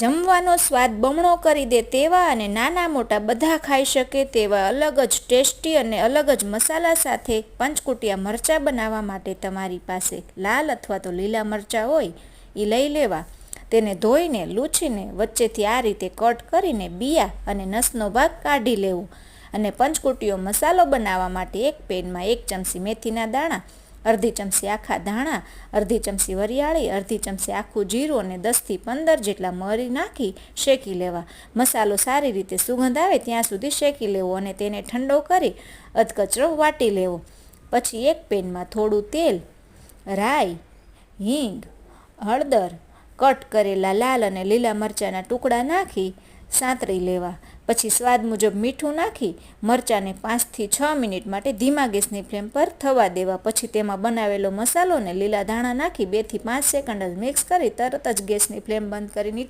જમવાનો સ્વાદ બમણો કરી દે તેવા અને નાના મોટા બધા ખાઈ શકે તેવા અલગ જ ટેસ્ટી અને અલગ જ મસાલા સાથે પંચકુટિયા મરચાં બનાવવા માટે તમારી પાસે લાલ અથવા તો લીલા મરચાં હોય એ લઈ લેવા. તેને ધોઈને, લૂછીને, વચ્ચેથી આ રીતે કટ કરીને બિયા અને નસનો ભાગ કાઢી લેવો. અને પંચકુટીઓ મસાલો બનાવવા માટે એક પેનમાં એક ચમચી મેથીના દાણા અડધી ચમચી આખા ધાણા, અડધી ચમચી વરિયાળી, અડધી ચમચી આખું જીરું અને દસથી પંદર જેટલા મરી નાખી શેકી લેવા. મસાલો સારી રીતે સુગંધ આવે ત્યાં સુધી શેકી લેવો અને તેને ઠંડો કરી અધકચરો વાટી લેવો. પછી એક પેનમાં થોડું તેલ, રાઈ, હિંગ, હળદર કટ કરેલા લાલ અને લીલા મરચાંના ટુકડા નાખી સાંતરી લેવા. પછી સ્વાદ મુજબ મીઠું નાખી મરચાંને પાંચથી છ મિનિટ માટે ધીમા ગેસની ફ્લેમ પર થવા દેવા. પછી તેમાં બનાવેલો મસાલો અને લીલા ધાણા નાખી બેથી પાંચ સેકન્ડ જ મિક્સ કરી તરત જ ગેસની ફ્લેમ બંધ કરી